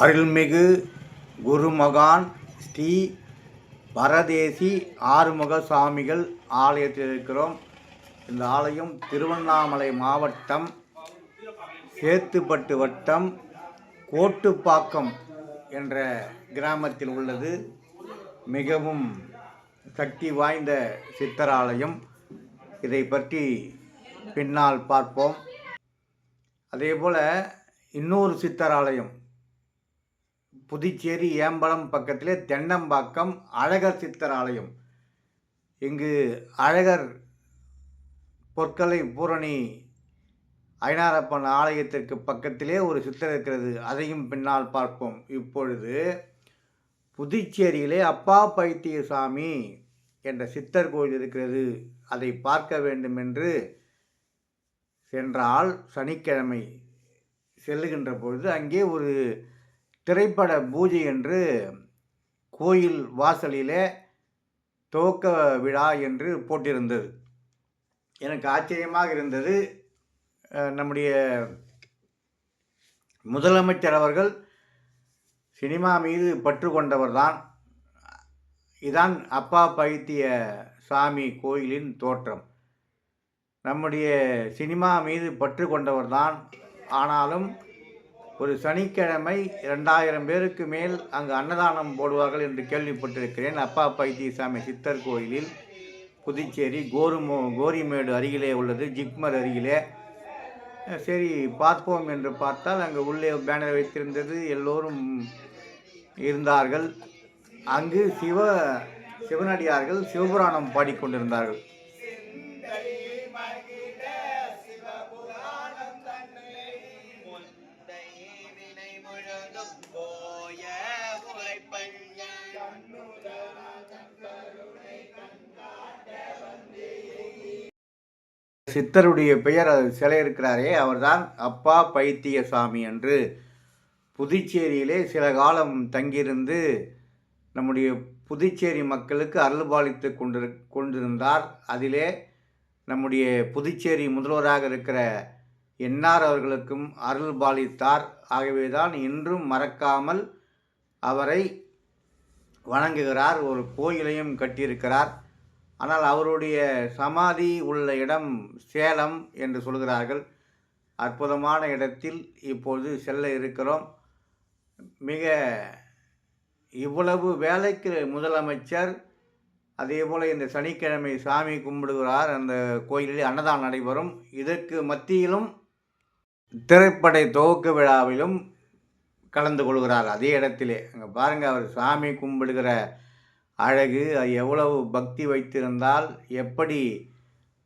அருள்மிகு குருமகான் ஸ்ரீ பரதேசி ஆறுமுக சுவாமிகள் ஆலயத்தில் இருக்கிறோம் இந்த ஆலயம் திருவண்ணாமலை மாவட்டம் சேத்துப்பட்டு வட்டம் கோட்டுப்பாக்கம் என்ற கிராமத்தில் உள்ளது. மிகவும் சக்தி வாய்ந்த சித்தராலயம். இதை பற்றி பின்னால் பார்ப்போம். அதே போல் இன்னொரு சித்தராலயம் புதுச்சேரி ஏம்பலம் பக்கத்திலே தென்னம்பாக்கம் அழகர் சித்தர் ஆலயம். இங்கு அழகர் பொற்கலை பூரணி ஐனாரப்பன் ஆலயத்திற்கு பக்கத்திலே ஒரு சித்தர் இருக்கிறது. அதையும் பின்னால் பார்ப்போம். இப்பொழுது புதுச்சேரியிலே அப்பா பைத்தியசாமி என்ற சித்தர் கோயில் இருக்கிறது. அதை பார்க்க வேண்டும் என்று சென்றால் சனிக்கிழமை செல்லுகின்ற பொழுது அங்கே ஒரு திரைப்பட பூஜை என்று கோயில் வாசலிலே துவக்க விழா என்று போட்டிருந்தது. எனக்கு ஆச்சரியமாக இருந்தது. நம்முடைய முதலமைச்சர் அவர்கள் சினிமா மீது பற்று கொண்டவர்தான். இதான் அப்பா பைத்திய சாமி கோயிலின் தோற்றம். நம்முடைய சினிமா மீது பற்று கொண்டவர்தான். ஆனாலும் ஒரு சனிக்கிழமை ரெண்டாயிரம் பேருக்கு மேல் அங்கு அன்னதானம் போடுவார்கள் என்று கேள்விப்பட்டிருக்கிறேன். அப்பா பைத்தியசாமி சித்தர் கோயிலில் புதுச்சேரி கோருமோ கோரிமேடு அருகிலே உள்ளது ஜிப்மர் அருகிலே. சரி பார்ப்போம் என்று பார்த்தால் அங்கே உள்ளே பேனர் வைத்திருந்தது. எல்லோரும் இருந்தார்கள். அங்கு சிவ சிவனடியார்கள் சிவபுராணம் பாடிக்கொண்டிருந்தார்கள். சித்தருடைய பெயர் அது சிலை இருக்கிறாரே அவர்தான் அப்பா பைத்தியசாமி என்று. புதுச்சேரியிலே சில காலம் தங்கியிருந்து நம்முடைய புதுச்சேரி மக்களுக்கு அருள்பாலித்து கொண்டிரு கொண்டிருந்தார். அதிலே நம்முடைய புதுச்சேரி முதல்வராக இருக்கிற என்ஆர் அவர்களுக்கும் அருள் பாலித்தார் இன்றும் மறக்காமல் அவரை வணங்குகிறார் ஒரு கோயிலையும் கட்டியிருக்கிறார். ஆனால் அவருடைய சமாதி உள்ள இடம் சேலம் என்று சொல்கிறார்கள். அற்புதமான இடத்தில் இப்பொழுது செல்ல இருக்கிறோம். மிக இவ்வளவு வேலைக்கு முதலமைச்சர் அதே போல் இந்த சனிக்கிழமை சாமி கும்பிடுகிறார். அந்த கோயிலில் அன்னதானம் நடைபெறும். இதற்கு மத்தியிலும் திரைப்படை துவக்க விழாவிலும் கலந்து கொள்கிறார். அதே இடத்திலே அங்கே பாருங்கள் அவர் சாமி கும்பிடுகிற அழகு எவ்வளவு பக்தி வைத்திருந்தால் எப்படி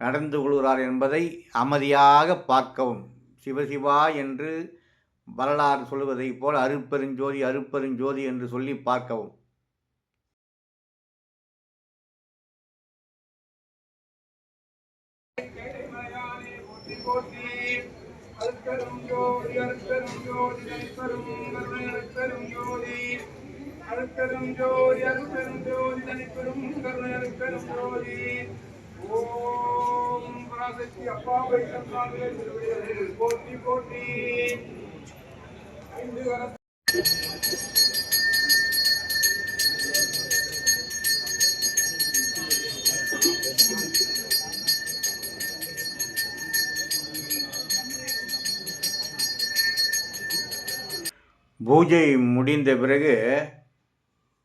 நடந்து கொள்கிறார் என்பதை அமைதியாக பார்க்கவும். சிவசிவா என்று வரலாறு சொல்வதைப் போல் அருப்பெருஞ்சோதி அருப்பெருஞ்சோதி என்று சொல்லி பார்க்கவும். அருட்பெரும் ஜோதி அருட்பெரும் ஜோதி அருட்பெரும் அருட்பெரும் ஜோதி அருட்பெரும் ஜோதி தனிப்பெரும் கருணை அருட்பெரும் ஜோதி. ஓம் பராசக்தி அப்பா வைக்கம் சாமிகள் திருவிழிகள் போற்றி போற்றி. ஐந்து வர பூஜை முடிந்த பிறகு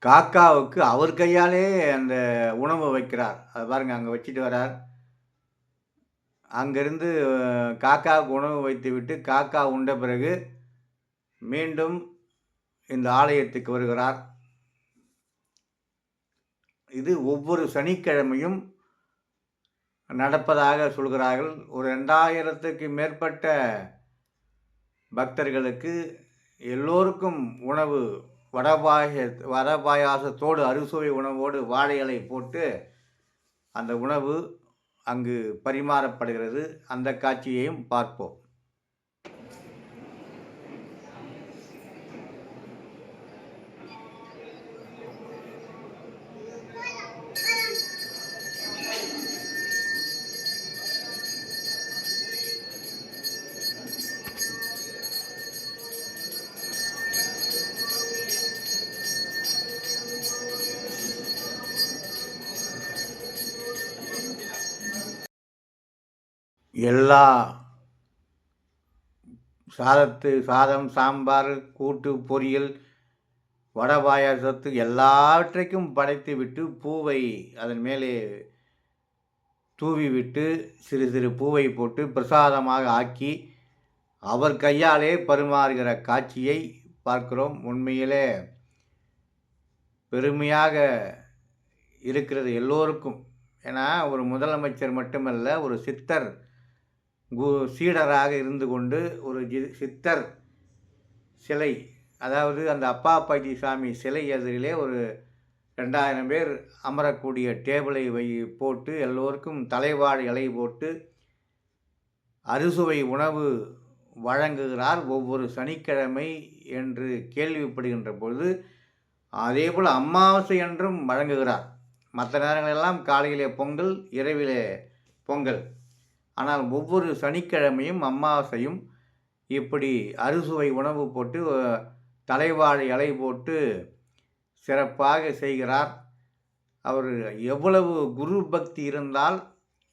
காக்காவுக்கு அவர் கையாலே அந்த உணவு வைக்கிறார். அது பாருங்க அங்கே வச்சுட்டு வரார். அங்கிருந்து காக்காவுக்கு உணவு வைத்து விட்டு காக்கா உண்ட பிறகு மீண்டும் இந்த ஆலயத்துக்கு வருகிறார். இது ஒவ்வொரு சனிக்கிழமையும் நடப்பதாக சொல்கிறார்கள். ஒரு ரெண்டாயிரத்துக்கு மேற்பட்ட பக்தர்களுக்கு எல்லோருக்கும் உணவு வடபாய வடபாயாசத்தோடு அறுசுவை உணவோடு வாழை இலை போட்டு அந்த உணவு அங்கு பரிமாறப்படுகிறது. அந்த காட்சியையும் பார்ப்போம். எல்லா சாதத்து சாதம் சாம்பார் கூட்டு பொரியல் வடை பாயாசத்து எல்லாவற்றைக்கும் படைத்து விட்டு பூவை அதன் மேலே தூவி விட்டு சிறு சிறு பூவை போட்டு பிரசாதமாக ஆக்கி அவர் கையாலே பரிமாறுகிற காட்சியை பார்க்கிறோம். உண்மையிலே பெருமையாக இருக்கிறது எல்லோருக்கும். ஏன்னா ஒரு முதலமைச்சர் மட்டுமல்ல ஒரு சித்தர் கு சீடராக இருந்து கொண்டு ஒரு ஜி சித்தர் சிலை அதாவது அந்த அப்பா பாட்டி சாமி சிலை எதிரிலே ஒரு ரெண்டாயிரம் பேர் அமரக்கூடிய டேபிளை வை போட்டு எல்லோருக்கும் தலைவாழை இலை போட்டு அறுசுவை உணவு வழங்குகிறார் ஒவ்வொரு சனிக்கிழமை என்று கேள்விப்படுகின்ற பொழுது அதேபோல் அமாவாசை என்றும் வழங்குகிறார். மற்ற நேரங்களெல்லாம் காலையிலே பொங்கல் இரவிலே பொங்கல். ஆனால் ஒவ்வொரு சனிக்கிழமையும் அமாவாசையும் இப்படி அறுசுவை உணவு போட்டு தலைவாழை இலை போட்டு சிறப்பாக செய்கிறார். அவர் எவ்வளவு குரு பக்தி இருந்தால்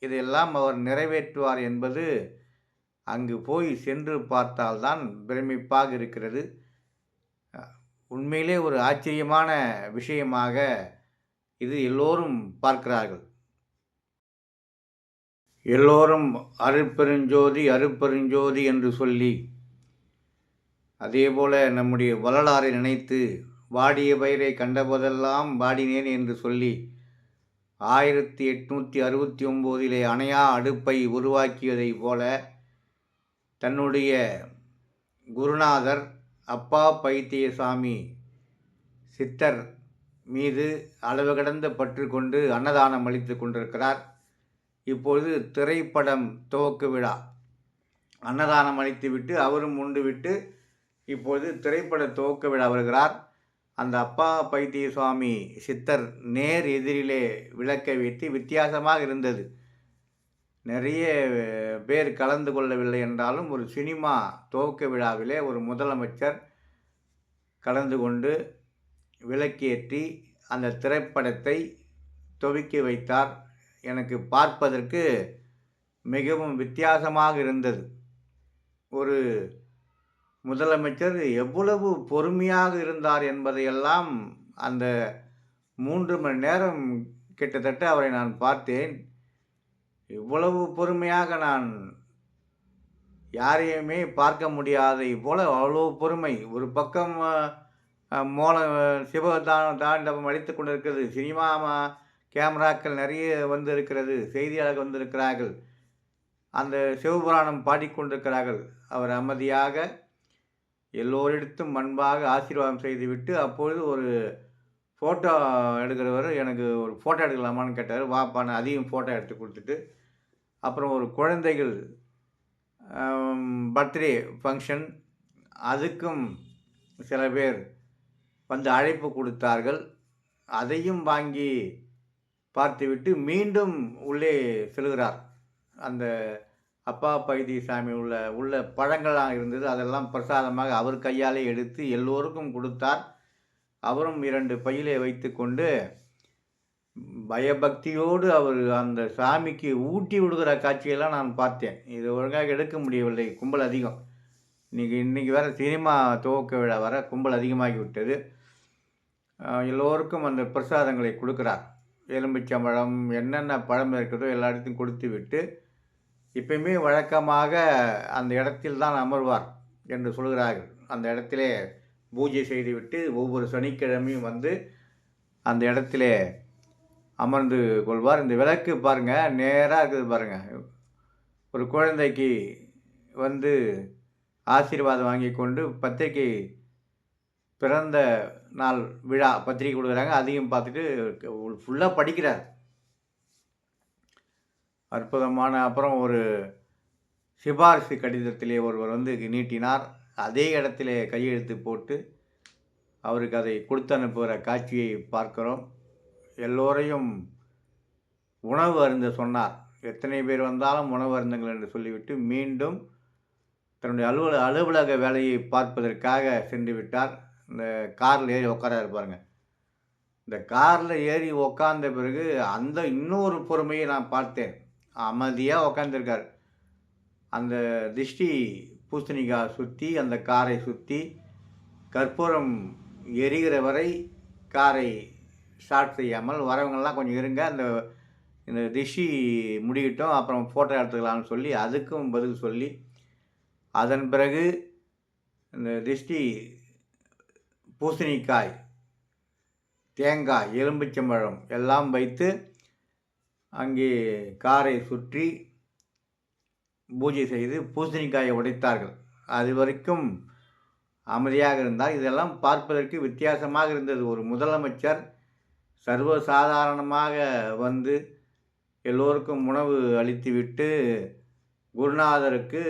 இதையெல்லாம் அவர் நிறைவேற்றுவார் என்பது அங்கு போய் சென்று பார்த்தால்தான் பிரமிப்பாக இருக்கிறது. உண்மையிலே ஒரு ஆச்சரியமான விஷயமாக இது எல்லோரும் பார்க்கிறார்கள். எல்லோரும் அருட்பெருஞ்சோதி அருட்பெருஞ்சோதி என்று சொல்லி அதேபோல நம்முடைய வரலாறை நினைத்து வாடிய பயிரை கண்டபோதெல்லாம் வாடினேன் என்று சொல்லி ஆயிரத்தி எட்நூற்றி அறுபத்தி ஒம்போதிலே அணையா அடுப்பை உருவாக்கியதைப் போல தன்னுடைய குருநாதர் அப்பா பைத்தியசாமி சித்தர் மீது அளவு கடந்த பற்று கொண்டு அன்னதானம் அளித்து கொண்டிருக்கிறார். இப்பொழுது திரைப்படம் துவக்க விழா. அன்னதானம் அளித்துவிட்டு அவரும் உண்டு விட்டு இப்பொழுது திரைப்பட துவக்க விழா வருகிறார். அந்த அப்பா பைத்திய சுவாமி சித்தர் நேர் எதிரிலே விளக்கை வைத்து வித்தியாசமாக இருந்தது. நிறைய பேர் கலந்து கொள்ளவில்லை என்றாலும் ஒரு சினிமா துவக்க விழாவிலே ஒரு முதலமைச்சர் கலந்து கொண்டு விளக்கேற்றி அந்த திரைப்படத்தை துவக்கி வைத்தார். எனக்கு பார்ப்பதற்கு மிகவும் வித்தியாசமாக இருந்தது. ஒரு முதலமைச்சர் எவ்வளவு பொறுமையாக இருந்தார் என்பதையெல்லாம் அந்த மூன்று மணி நேரம் கிட்டத்தட்ட அவரை நான் பார்த்தேன். இவ்வளவு பொறுமையாக நான் யாரையுமே பார்க்க முடியாதை போல அவ்வளோ பொறுமை. ஒரு பக்கம் மோன மோள சிவ தா- தாண்டவம் அடித்து கொண்டிருக்கிறது. சினிமா கேமராக்கள் நிறைய வந்திருக்கிறது செய்தியாளர்கள் வந்திருக்கிறார்கள். அந்த சிவபுராணம் பாடிக்கொண்டிருக்கிறார்கள் அவர் அமைதியாக எல்லோரிடத்தும் அன்பாக ஆசீர்வாதம் செய்துவிட்டு அப்பொழுது ஒரு ஃபோட்டோ எடுக்கிறவர் எனக்கு ஒரு ஃபோட்டோ எடுக்கலாமான்னு கேட்டார். வாப்பான்னு அதையும் ஃபோட்டோ எடுத்து கொடுத்துட்டு அப்புறம் ஒரு குழந்தைகள் பர்த்டே ஃபங்க்ஷன் அதுக்கும் சில பேர் வந்து அழைப்பு கொடுத்தார்கள். அதையும் வாங்கி பார்த்துவிட்டு மீண்டும் உள்ளே செல்கிறார். அந்த அப்பா பைதி சாமி உள்ள உள்ள பழங்களாக இருந்தது. அதெல்லாம் பிரசாதமாக அவர் கையாலே எடுத்து எல்லோருக்கும் கொடுத்தார். அவரும் இரண்டு பையிலே வைத்துக்கொண்டு பயபக்தியோடு அவர் அந்த சாமிக்கு ஊட்டி விடுகிற காட்சியெல்லாம் நான் பார்த்தேன். இது ஒழுங்காக எடுக்க முடியவில்லை. கும்பல் அதிகம். இன்றைக்கி இன்றைக்கி வேறு சினிமா துவக்க விழா வர கும்பல் அதிகமாகி விட்டது எல்லோருக்கும் அந்த பிரசாதங்களை கொடுக்குறார். எலும்பிச்சம்பழம் என்னென்ன பழம் இருக்கிறதோ எல்லா இடத்தையும் கொடுத்து விட்டு இப்பயுமே வழக்கமாக அந்த இடத்தில் தான் அமர்வார் என்று சொல்கிறார்கள். அந்த இடத்திலே பூஜை செய்துவிட்டு ஒவ்வொரு சனிக்கிழமையும் வந்து அந்த இடத்திலே அமர்ந்து கொள்வார். இந்த விளக்கு பாருங்கள் நேராக இருக்குது பாருங்கள் ஒரு குழந்தைக்கு வந்து ஆசீர்வாதம் வாங்கி கொண்டு பத்திரிக்கை பிறந்த நாள் விழா பத்திரிக்கை கொடுக்குறாங்க அதையும் பார்த்துட்டு ஃபுல்லாக படிக்கிறார். அற்புதமான அப்புறம் ஒரு சிபாரிசு கடிதத்திலே ஒருவர் வந்து நீட்டினார். அதே இடத்துல கையெழுத்து போட்டு அவருக்கு அதை கொடுத்து அனுப்புகிற காட்சியை பார்க்கிறோம். எல்லோரையும் உணவு அருந்த சொன்னார். எத்தனை பேர் வந்தாலும் உணவு அருந்துங்கள் என்று சொல்லிவிட்டு மீண்டும் தன்னுடைய அலுவல அலுவலக வேலையை பார்ப்பதற்காக சென்று விட்டார். இந்த காரில் ஏறி உட்காராரு பாருங்க. இந்த காரில் ஏறி உக்காந்த பிறகு அந்த இன்னொரு பொறுமையை நான் பார்த்தேன். அமைதியாக உக்காந்துருக்கார். அந்த திருஷ்டி பூசணிக்காய் சுற்றி அந்த காரை சுற்றி கற்பூரம் எரிகிற வரை காரை ஸ்டார்ட் செய்யாமல் வரவங்கெல்லாம் கொஞ்சம் இருங்க அந்த இந்த திஷி முடியட்டும் அப்புறம் ஃபோட்டோ எடுத்துக்கலாம்னு சொல்லி அதுக்கும் பதில் சொல்லி அதன் பிறகு இந்த திஷ்டி பூசணிக்காய் தேங்காய் எலும்பிச்சம்பழம் எல்லாம் வைத்து அங்கே காரை சுற்றி பூஜை செய்து பூசணிக்காயை உடைத்தார்கள். அது வரைக்கும் அமைதியாக இருந்தார். இதெல்லாம் பார்ப்பதற்கு வித்தியாசமாக இருந்தது. ஒரு முதலமைச்சர் சர்வசாதாரணமாக வந்து எல்லோருக்கும் உணவு அளித்துவிட்டு குருநாதருக்கு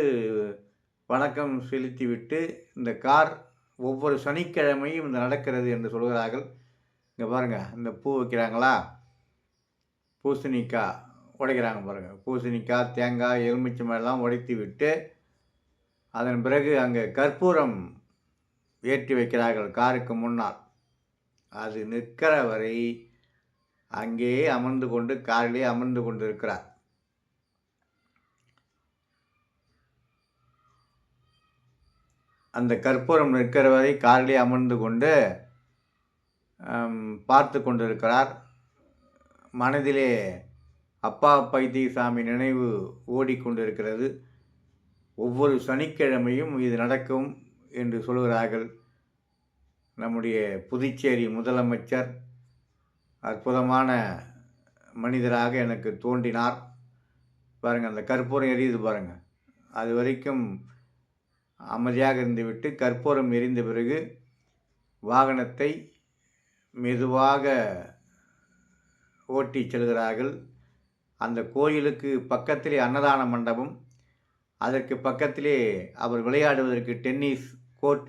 வணக்கம் செலுத்திவிட்டு இந்த கார் ஒவ்வொரு சனிக்கிழமையும் இந்த நடக்கிறது என்று சொல்கிறார்கள். இங்கே பாருங்கள் இந்த பூ வைக்கிறாங்களா? பூசணிக்காய் உடைக்கிறாங்க பாருங்கள் பூசணிக்காய் தேங்காய் எலுமிச்சை எல்லாம் உடைத்து விட்டு அதன் பிறகு அங்கே கற்பூரம் ஏற்றி வைக்கிறார்கள் காருக்கு முன்னால். அது நிற்கிற வரை அங்கேயே அமர்ந்து கொண்டு காரிலே அமர்ந்து கொண்டு இருக்கிறார் அந்த கற்பூரம் நிற்கிற வரை காரிலே அமர்ந்து கொண்டு பார்த்து கொண்டிருக்கிறார். மனதிலே அப்பா பைத்தியசாமி நினைவு ஓடிக்கொண்டிருக்கிறது ஒவ்வொரு சனிக்கிழமையும் இது நடக்கும் என்று சொல்கிறார்கள். நம்முடைய புதுச்சேரி முதலமைச்சர் அற்புதமான மனிதராக எனக்கு தோன்றினார். பாருங்கள் அந்த கற்பூரம் எரியுது பாருங்கள் அது வரைக்கும் அமைதியாக இருந்துவிட்டு கற்பூரம் எரிந்த பிறகு வாகனத்தை மெதுவாக ஓட்டி செல்கிறார்கள். அந்த கோயிலுக்கு பக்கத்திலே அன்னதான மண்டபம் அதற்கு பக்கத்திலே அவர் விளையாடுவதற்கு டென்னிஸ் கோர்ட்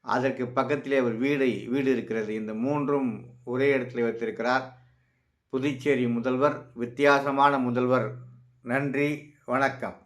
அதற்கு பக்கத்திலே அவர் வீடை வீடு இருக்கிறது. இந்த மூன்றும் ஒரே இடத்துல வைத்திருக்கிறார். புதுச்சேரி முதல்வர் வித்தியாசமான முதல்வர். நன்றி வணக்கம்.